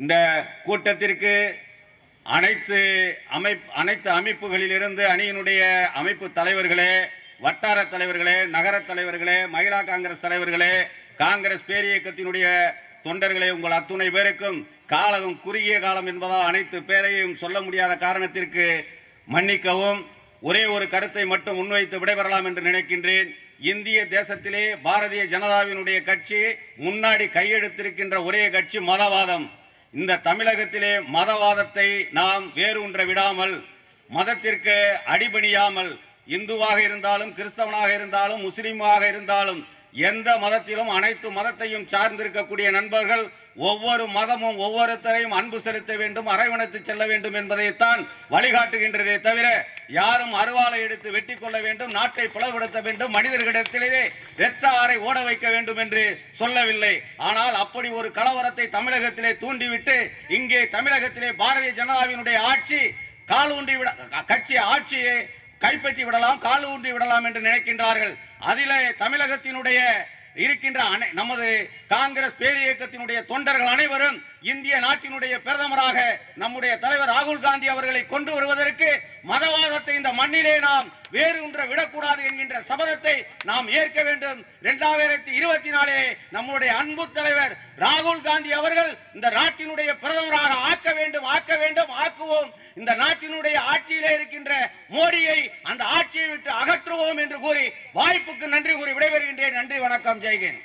இந்த கூட்டத்திற்கு அனைத்து அமைப் அனைத்து அமைப்புகளிலிருந்து அணியினுடைய அமைப்பு தலைவர்களே வட்டார தலைவர்களே நகர தலைவர்களே மகிழா காங்கிரஸ் தலைவர்களே காங்கிரஸ் பேரியக்கத்தினுடைய தொண்டர்களே உங்கள் அத்துணை பேருக்கும் காலம் குறுகிய காலம் என்பதால் அனைத்து பேரையும் சொல்ல முடியாத காரணத்திற்கு மன்னிக்கவும். ஒரே ஒரு கருத்தை மட்டும் முன்வைத்து விடைபெறலாம் என்று நினைக்கின்றேன். இந்திய தேசத்திலே பாரதிய ஜனதாவினுடைய கட்சி முன்னாடி கையெழுத்திருக்கின்ற ஒரே கட்சி மதவாதம். இந்த தமிழகத்திலே மதவாதத்தை நாம் வேரூன்ற விடாமல் மதத்திற்கு அடிபணியாமல் இந்துவாக இருந்தாலும் கிறிஸ்தவனாக இருந்தாலும் முஸ்லீமாக இருந்தாலும் எந்த மதத்திலும் அனைத்து மதத்தையும் சார்ந்திருக்கக்கூடிய நண்பர்கள் ஒவ்வொரு மதமும் ஒவ்வொருத்தரையும் அன்பு செலுத்த வேண்டும் அரவணைத்து செல்ல வேண்டும் என்பதைத்தான் வழிகாட்டுகின்றதே தவிர யாரும் அருவாளை எடுத்து வெட்டி கொள்ள வேண்டும் நாட்டை பிளவுபடுத்த வேண்டும் மனிதர்களிடத்திலேயே இரத்த ஆறை ஓட வைக்க வேண்டும் என்று சொல்லவில்லை. ஆனால் அப்படி ஒரு கலவரத்தை தமிழகத்திலே தூண்டிவிட்டு இங்கே தமிழகத்திலே பாரதிய ஜனதாவினுடைய ஆட்சி காலூண்டி விட கட்சி ஆட்சியை கைப்பற்றி விடலாம் கால் ஊன்றி விடலாம் என்று நினைக்கின்றார்கள். அதிலே தமிழகத்தினுடைய இருக்கின்ற அனை- நமது காங்கிரஸ் பேரியக்கத்தினுடைய தொண்டர்கள் அனைவரும் இந்திய நாட்டினுடைய பிரதமராக நம்முடைய தலைவர் ராகுல் காந்தி அவர்களை கொண்டு வருவதற்கு மதவாதத்தை இந்த மண்ணிலே நாம் வேறு ஒன்றை விடக்கூடாது என்கின்ற சபதத்தை நாம் ஏற்க வேண்டும். இரண்டாயிரத்தி இருபத்தி நாலே நம்முடைய அன்பு தலைவர் ராகுல் காந்தி அவர்கள் இந்த நாட்டினுடைய பிரதமராக ஆக்க வேண்டும் வேண்டும் ஆக்குவோம். இந்த நாட்டினுடைய ஆட்சியிலே இருக்கின்ற மோடியை அந்த ஆட்சியை விட்டு அகற்றுவோம் என்று கூறி வாய்ப்புக்கு நன்றி கூறி விடைபெறுகின்றேன். நன்றி வணக்கம் ஜெய்கேன்